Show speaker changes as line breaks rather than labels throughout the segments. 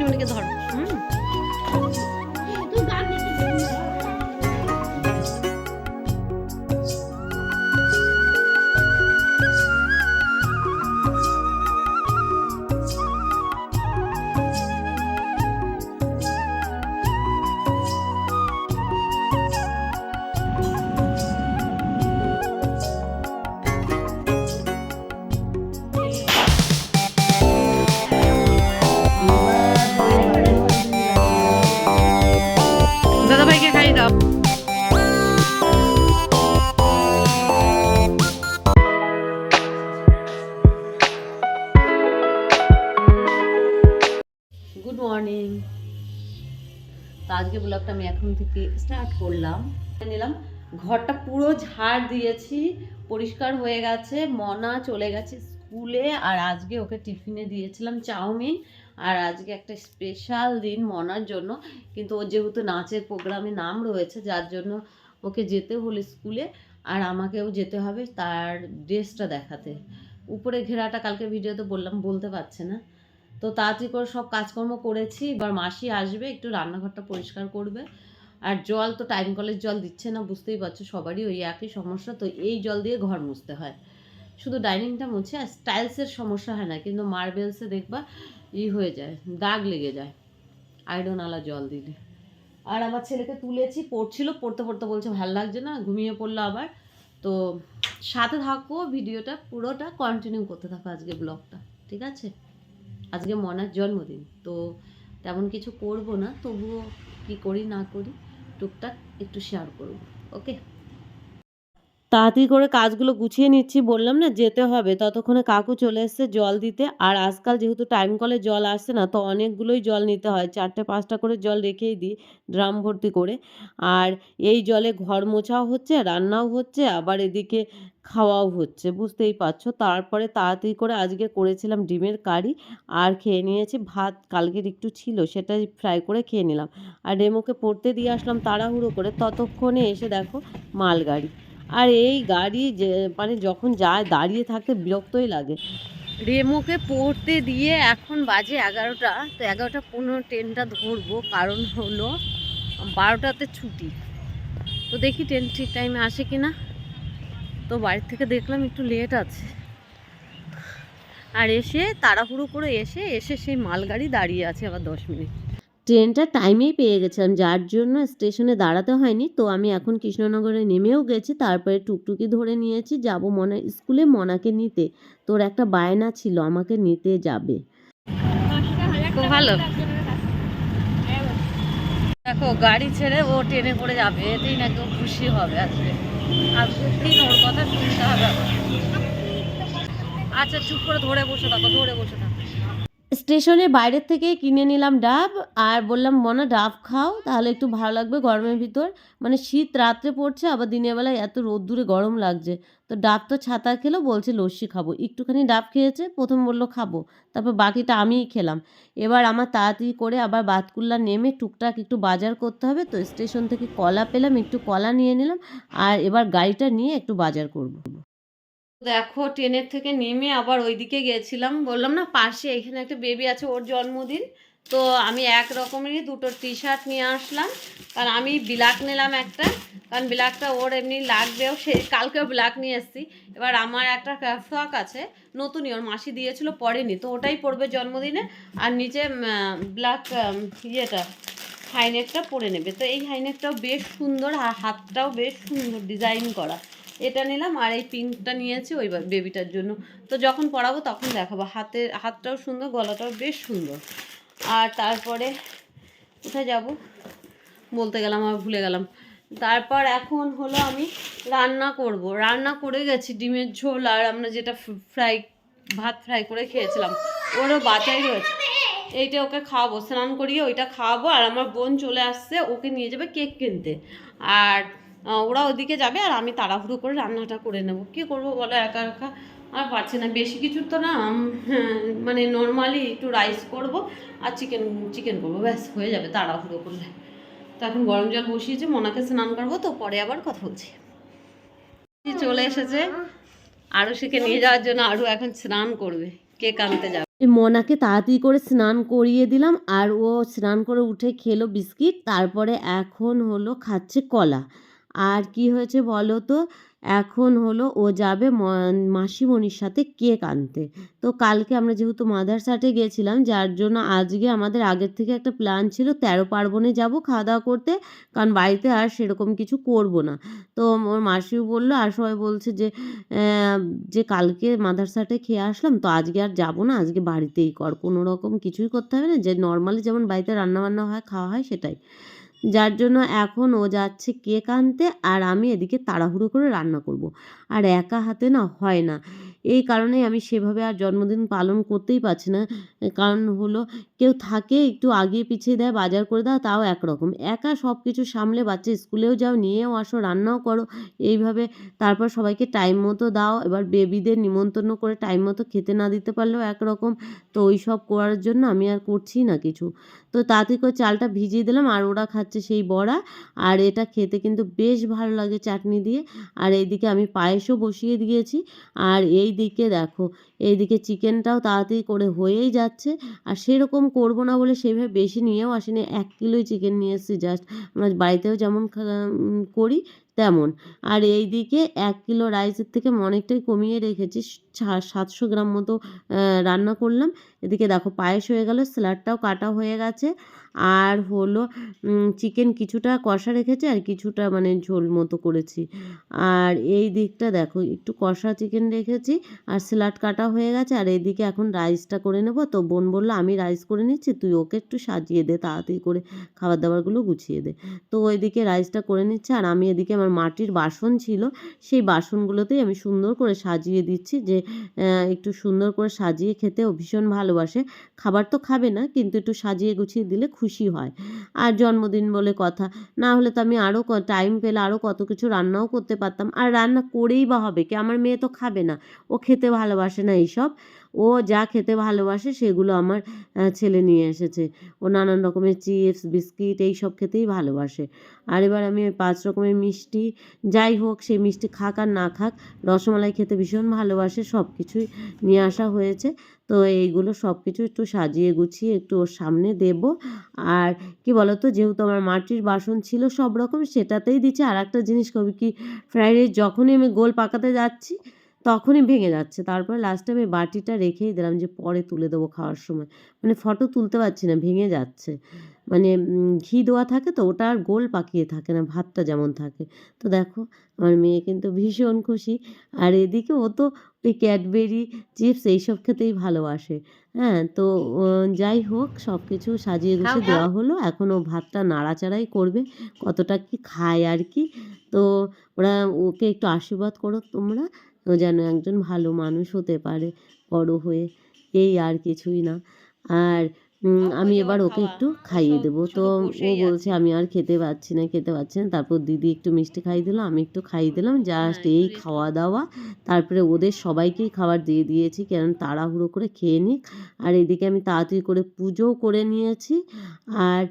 পশ্চিমবঙ্গকে ধরো আজকে ব্লগটা আমি এখন থেকে স্টার্ট করলাম। নিলাম। ঘরটা পুরো ঝাড় দিয়েছি, পরিষ্কার হয়ে গেছে, মনা চলে গেছে স্কুলে আর আজকে ওকে টিফিনে দিয়েছিলাম চাউমিন। আর আজকে একটা স্পেশাল দিন মনার জন্য। কিন্তু ও যেহেতু নাচের প্রোগ্রামে নাম রয়েছে, যার জন্য ওকে যেতে হলো স্কুলে আর আমাকেও যেতে হবে তার ড্রেসটা দেখাতে। উপরে ঘেরাটা কালকে ভিডিওতে বললাম, বলতে পারছে না। তো তাড়াতাড়ি করে সব কাজকর্ম করেছি। এবার মাসি আসবে, একটু রান্নাঘরটা পরিষ্কার করবে। আর জল তো টাইম কলের জল দিচ্ছে না, বুঝতেই পারছ, সবারই ওই একই সমস্যা। তো এই জল দিয়ে ঘর মুছতে হয়। শুধু ডাইনিংটা মুছে, আর স্টাইলসের সমস্যা হয় না, কিন্তু মার্বেলসে দেখবা ই হয়ে যায়, দাগ লেগে যায়। আয়রনওয়ালা জল দিলে। আর আমার ছেলেকে তুলেছি, পড়ছিল, পড়তে পড়তে বলছে, ভালো লাগছে না, ঘুমিয়ে পড়ল আবার। তো সাথে থাকো ভিডিওটা পুরোটা কন্টিনিউ করতে থাকো আজকে ব্লগটা ঠিক আছে? আজকে মনার জন্মদিন, তো তেমন কিছু করব না, তবুও কি করি না করি, টুকটাক একটু শেয়ার করব ওকে তাড়াতাড়ি করে কাজগুলো গুছিয়ে নিচ্ছি, বললাম না যেতে হবে। ততক্ষণে কাকু চলে এসেছে জল দিতে। আর আজকাল যেহেতু টাইম কলে জল আসছে না, তো অনেকগুলোই জল নিতে হয়। চারটে, পাঁচটা করে জল রেখেই দিই ড্রাম ভর্তি করে। আর এই জলে ঘর মোছাও হচ্ছে, রান্নাও হচ্ছে, আবার এদিকে খাওয়াও হচ্ছে, বুঝতেই পারছ? তারপরে তাড়াতাড়ি করে আজকে করেছিলাম ডিমের কারি, আর খেয়ে নিয়েছি ভাত, কালকের একটু ছিল, সেটাই ফ্রাই করে খেয়ে নিলাম। আর রেমোকে পড়তে দিয়ে আসলাম তাড়াহুড়ো করে, ততক্ষণে এসে দেখো মালগাড়ি। আর এই গাড়ি যে মানে যখন যায়, দাঁড়িয়ে থাকতে বিরক্তই লাগে। রেমোকে পড়তে দিয়ে এখন বাজে এগারোটা, তো এগারোটা পনেরো ট্রেনটা ধরবো, কারণ হলো বারোটাতে ছুটি। তো দেখি ট্রেন ঠিক টাইমে আসে কি না তো বাড়ির থেকে দেখলাম একটু লেট আছে। আর এসে তাড়াহুড়ো করে এসে এসে সেই মালগাড়ি দাঁড়িয়ে আছে আবার দশ মিনিট। ট্রেনটা টাইমেই পেয়ে গেছিলাম, যার জন্য স্টেশনে দাঁড়াতে হয়নি। তো আমি এখন কৃষ্ণনগরে নেমেও গেছি, তারপরে টুকটুকি ধরে নিয়েছি, যাব মনে, স্কুলে মনাকে নিতে। তোর একটা বায়না ছিল, আমাকে নিতে যাবে। ভালো। দেখো, গাড়ি ছেড়ে ও ট্রেনে করে যাবে, এতেই নাকি ও খুশি হবে আজকে। আজকের দিন ওর কথা শুনতে হবে। আচ্ছা চুপ করে ধরে বসে থাকো, ধরে বসে থাকো। স্টেশনের বাইরের থেকে কিনে নিলাম ডাব আর বললাম, মনে, ডাব খাও, তাহলে একটু ভালো লাগবে গরমের ভিতর। মানে শীত রাত্রে পড়ছে, আবার দিনের বেলায় এত রোদ্দুরে গরম লাগছে। তো ডাব তো ছাতা খেলো, বলছে, লস্যি খাব। একটুখানি ডাব খেয়েছে, প্রথম বলল, খাব। তারপর বাকিটা আমিই খেলাম। এবার আমার তাড়াতাড়ি করে আবার বাতকুল্লা নেমে টুকটাক একটু বাজার করতে হবে। তো স্টেশন থেকে কলা পেলাম, একটু কলা নিয়ে নিলাম, আর এবার গাড়িটা নিয়ে একটু বাজার করব। দেখো, ট্রেনের থেকে নেমে আবার ওইদিকে গেছিলাম। বললাম, না, পাশে এখানে একটা বেবি আছে, ওর জন্মদিন। তো আমি এক রকমেরই দুটো টি শার্ট নিয়ে আসলাম। কারণ আমি ব্ল্যাক নিলাম একটা। কারণ ব্ল্যাকটা ওর এমনি লাগবেও, সে কালকেও ব্ল্যাক নিয়ে এসেছি। এবার আমার একটা ফ্রক আছে, নতুনই, ওর মাসি দিয়েছিল, পরেনি। তো ওটাই পরবে জন্মদিনে। আর নিচে ব্ল্যাক ইয়েটা হাইনেকটা পরে নেবে। তো এই হাইনেকটাও বেশ সুন্দর, আর হাতটাও বেশ সুন্দর ডিজাইন করা। এটা নিলাম আর এই পিঙ্কটা নিয়েছি ওই বেবিটার জন্য। তো যখন পরাবো তখন দেখাবো। হাতের, হাতটাও সুন্দর, গলাটাও বেশ সুন্দর। আর তারপরে কোথায় যাব? বলতে গেলাম আর ভুলে গেলাম। তারপর এখন হলো আমি রান্না করব। রান্না করে গেছি, ডিমের ঝোল আর আমরা যেটা ফ্রাই, ভাত ফ্রাই করে খেয়েছিলাম, ওরও বাচাই রয়েছে এইটা ওকে খাওয়াবো, স্নান করিয়ে ওইটা খাওয়াবো। আর আমার বোন চলে আসছে, ওকে নিয়ে যাবে কেক কিনতে। আর ওরা ওদিকে যাবে আর আমি তাড়াহুড়ো করে রান্নাটা করে নেব। কী করব বলো একা একা? আর পারছি না বেশি কিছু তো না হ্যাঁ, মানে নর্মালি একটু রাইস করব আর চিকেন চিকেন করব ব্যাস হয়ে যাবে তাড়াহুড়ো করলে। তো এখন গরম জল বসিয়েছি মনাকে স্নান করব তো পরে আবার কথা বলছি। চলে এসেছে আরও শিখে নিয়ে যাওয়ার জন্য আরও এখন স্নান করবে কেক আনতে যাবে। মনাকে তাড়াতাড়ি করে স্নান করিয়ে দিলাম আর ও স্নান করে উঠে খেলো বিস্কিট তারপরে এখন হলো খাচ্ছে কলা। আর কি হয়েছে বলো তো এখন হলো ও যাবে মাসিমণির সাথে কেক আনতে। তো কালকে আমরা যেহেতু মাদারসাটে গেছিলাম, যার জন্য আজকে আমাদের আগের থেকে একটা প্ল্যান ছিল তেরো পার্বণে যাব খাওয়া দাওয়া করতে, কারণ বাড়িতে আর সেরকম কিছু করব না। তো ওর মাসিও বলল, আর সবাই বলছে যে যে কালকে মাদারসাটে খেয়ে আসলাম, তো আজকে আর যাব না, আজকে বাড়িতেই কর। কোনো রকম কিছুই করতে হবে না, যে নর্মালি যেমন বাড়িতে রান্নাবান্না হয়, খাওয়া হয় সেটাই। যার জন্য এখন ও যাচ্ছে কেক আনতে আর আমি এদিকে তাড়াহুড়ো করে রান্না করব। আর একা হাতে না হয় না এই কারণেই আমি সেভাবে আর জন্মদিন পালন করতেই পারছি না। কারণ হলো, কেউ থাকে, একটু আগিয়ে পিছিয়ে দেয়, বাজার করে দেয় তাও একরকম। একা সব কিছু সামলে বাচ্চা স্কুলেও যাও, নিয়েও আসো, রান্নাও করো, এইভাবে তারপর সবাইকে টাইম মতো দাও। এবার বেবিদের নিমন্ত্রণ করে টাইম মতো খেতে না দিতে পারলেও একরকম। তো ওই সব করার জন্য আমি আর করছি না কিছু। তো তাতে করে চালটা ভিজিয়ে দিলাম, আর ওরা খাচ্ছে সেই বড়া। আর এটা খেতে কিন্তু বেশ ভালো লাগে চাটনি দিয়ে। আর এইদিকে আমি পায়েসও বসিয়ে দিয়েছি। আর এই দিকে দেখো, এইদিকে চিকেনটাও তাড়াতাড়ি করে হয়েই যাচ্ছে। আর সেরকম করব না বলে সেভাবে বেশি নিয়েও আসিনি, এক কিলোই চিকেন নিয়ে এসেছি জাস্ট আমরা বাড়িতেও যেমন করি তেমন। আর এই দিকে এক কিলো রাইসের থেকে অনেকটাই কমিয়ে রেখেছি সাতশো গ্রাম মতো রান্না করলাম। এদিকে দেখো পায়েস হয়ে গেল, স্যালাডটাও কাটা হয়ে গেছে। আর হলো চিকেন কিছুটা কষা রেখেছি আর কিছুটা মানে ঝোল মতো করেছি। আর এই দিকটা দেখো, একটু কষা চিকেন রেখেছি আর স্যালাড কাটা হয়ে গেছে। আর এইদিকে এখন রাইসটা করে নেব। তো বোন বলল, আমি রাইস করে নিচ্ছি, তুই ওকে একটু সাজিয়ে দে, তাড়াতাড়ি করে খাবার দাবারগুলো গুছিয়ে দে। তো ওইদিকে রাইসটা করে নিচ্ছে আর আমি এদিকে আমার মাটির বাসন ছিল, সেই বাসনগুলোতেই আমি সুন্দর করে সাজিয়ে দিচ্ছি যে একটু সুন্দর করে সাজিয়ে খেতেও ভীষণ ভালোবাসে, খাবার তো খাবে না, কিন্তু একটু সাজিয়ে গুছিয়ে দিলে খুশি হয়। আর জন্মদিন বলে কথা, না হলে তো আমি আরও টাইম পেলে আরও কত কিছু রান্নাও করতে পারতাম। আর রান্না করেই বা হবে কি? আমার মেয়ে তো খাবে না, ও খেতে ভালোবাসে না এইসব। ও যা খেতে ভালোবাসে সেগুলো আমার ছেলে নিয়ে এসেছে। ও নানান রকমের চিপস, বিস্কিট এই সব খেতেই ভালোবাসে। আর এবার আমি ওই পাঁচ রকমের মিষ্টি, যাই হোক সেই মিষ্টি খাক আর না খাক, রসমালাই খেতে ভীষণ ভালোবাসে সব কিছুই নিয়ে আসা হয়েছে। তো এইগুলো সব কিছু একটু সাজিয়ে গুছিয়ে একটু ওর সামনে দেব। আর কি বলতো, যেহেতু আমার মাটির বাসন ছিল সব রকম, সেটাতেই দিচ্ছে। আর একটা জিনিস কবি কি, ফ্রাইড রাইস যখনই আমি গোল পাকাতে যাচ্ছি তখনই ভেঙে যাচ্ছে। তারপর লাস্টে আমি বাটিটা রেখেই দিলাম যে পরে তুলে দেবো খাওয়ার সময়। মানে ফটো তুলতে পারছি না ভেঙে যাচ্ছে। মানে ঘি দেওয়া থাকে তো ওটা আর গোল পাকিয়ে থাকে না ভাতটা যেমন থাকে। তো দেখো আমার মেয়ে কিন্তু ভীষণ খুশি। আর এদিকে ও তো ওই ক্যাডবেরি চিপস এইসব খেতেই ভালোবাসে। হ্যাঁ তো যাই হোক সব কিছু সাজিয়ে গুছিয়ে দেওয়া হলো। এখন ও ভাতটা নাড়াচাড়াই করবে কতটা কি খায় আর কি। তো ওরা ওকে একটু আশীর্বাদ করো তোমরা। যেন একজন ভালো মানুষ হতে পারে বড় হয়ে। এই আর কিছুই না। আর আমি এবার ওকে একটু খাইয়ে দেবো। তো ও বলছে আমি আর খেতে পারছি না খেতে পারছি না। তারপর দিদি একটু মিষ্টি খাইয়ে দিল আমি একটু খাইয়ে দিলাম। জাস্ট এই খাওয়া দাওয়া। তারপরে ওদের সবাইকেই খাবার দিয়ে দিয়েছি কেন তাড়াহুড়ো করে খেয়ে নিক। আর এদিকে আমি তাড়াতাড়ি করে পুজোও করে নিয়েছি। আর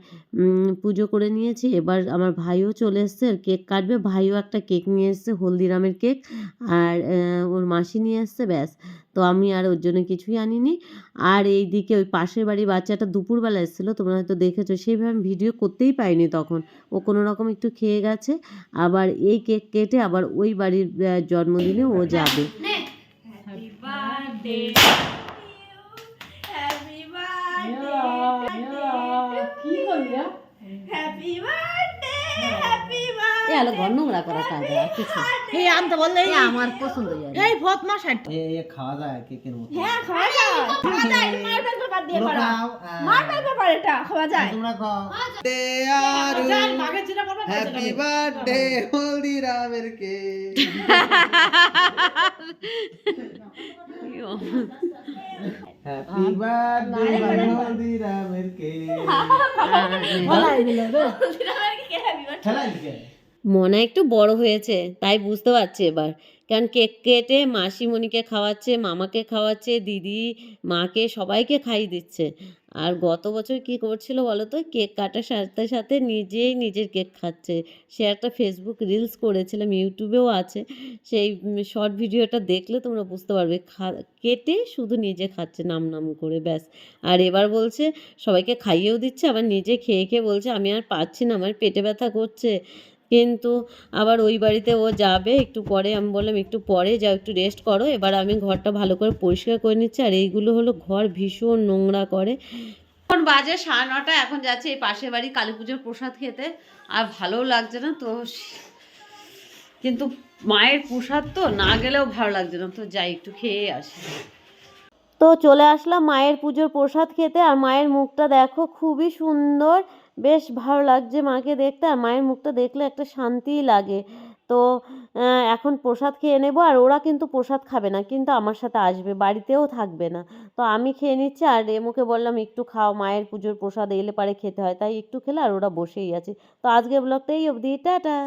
পুজো করে নিয়েছি। এবার আমার ভাইও চলে এসছে আর কেক কাটবে। ভাইও একটা কেক নিয়ে এসছে হলদিরামের কেক। আর ওর মাসি নিয়ে এসছে ব্যাস। তো আমি আর ওর জন্য কিছুই আনিনি। আর এই দিকে ওই পাশের বাড়ি বাচ্চাটা দুপুরবেলা এসেছিল তোমরা হয়তো দেখেছ সেইভাবে আমি ভিডিও করতেই পাইনি তখন। ও কোনো রকম একটু খেয়ে গেছে আবার এই কেক কেটে আবার ওই বাড়ির জন্মদিনে ও যাবে। আলো ঘর নোংরা করা কাজ আর কিছু
এই বললে
আমার পছন্দ হয়
এই ফতমা ষাট
এ এ খাওয়া যায় কেকের মতো
হ্যাঁ খাওয়া যায় খাওয়া যায় এটা মার্বেল পেপার দিয়ে করা মার্বেল পেপার এটা খাওয়া যায়।
তোমরা খাও।
যান, বাঘের চিনা করবে
হ্যাপি বার্থডে হলদিরামের কে। হ্যাপি বার্থডে হলদিরামের কে। খেলাই কে
মনে একটু বড় হয়েছে, তাই বুঝতে পারছি এবার। কারণ কেক কেটে মাসিমণিকে খাওয়াচ্ছে, মামাকে খাওয়াচ্ছে, দিদি, মাকে, সবাইকে খাইয়ে দিচ্ছে। আর গত বছর কি করছিল বলো তো? কেক কাটার সাথে সাথে নিজেই নিজের কেক খাচ্ছে। সে একটা ফেসবুক রিলস করেছিলাম, ইউটিউবেও আছে। সেই শর্ট ভিডিওটা দেখলে তোমরা বুঝতে পারবে। খা, কেটে শুধু নিজে খাচ্ছে নাম নাম করে, ব্যাস। আর এবার বলছে, সবাইকে খাইয়েও দিচ্ছে, আবার নিজে খেয়ে খেয়ে বলছে, আমি আর পাচ্ছি না, আমার পেটে ব্যথা করছে। কিন্তু আবার ওই বাড়িতে ও যাবে একটু পরে আমি বললাম একটু পরে যাও একটু রেস্ট করো। এবার আমি ঘরটা ভালো করে পরিষ্কার করে নিচ্ছি আর এইগুলো হলো ঘর ভীষণ নোংরা করে। এখন বাজে সাড়ে নটা এখন যাচ্ছে এই পাশের বাড়ি কালী পুজোর প্রসাদ খেতে। আর ভালোও লাগছে না তো কিন্তু মায়ের প্রসাদ তো না গেলেও ভালো লাগছে না তো যাই একটু খেয়ে আসি। তো চলে আসলাম মায়ের পুজোর প্রসাদ খেতে আর মায়ের মুখটা দেখো খুবই সুন্দর। বেশ ভালো লাগছে মাকে দেখতে আর মায়ের মুখটা দেখলে একটা শান্তিই লাগে। তো এখন প্রসাদ খেয়ে নেব আর ওরা কিন্তু প্রসাদ খাবে না, কিন্তু আমার সাথে আসবে, বাড়িতেও থাকবে না। তো আমি খেয়ে নিচ্ছি আর রেমুকে বললাম, একটু খাও, মায়ের পুজোর প্রসাদ এলে পারে খেতে হয়। তাই একটু খেলে আর ওরা বসেই আছে। তো আজকে ব্লগটা এই অবধি, টাটা।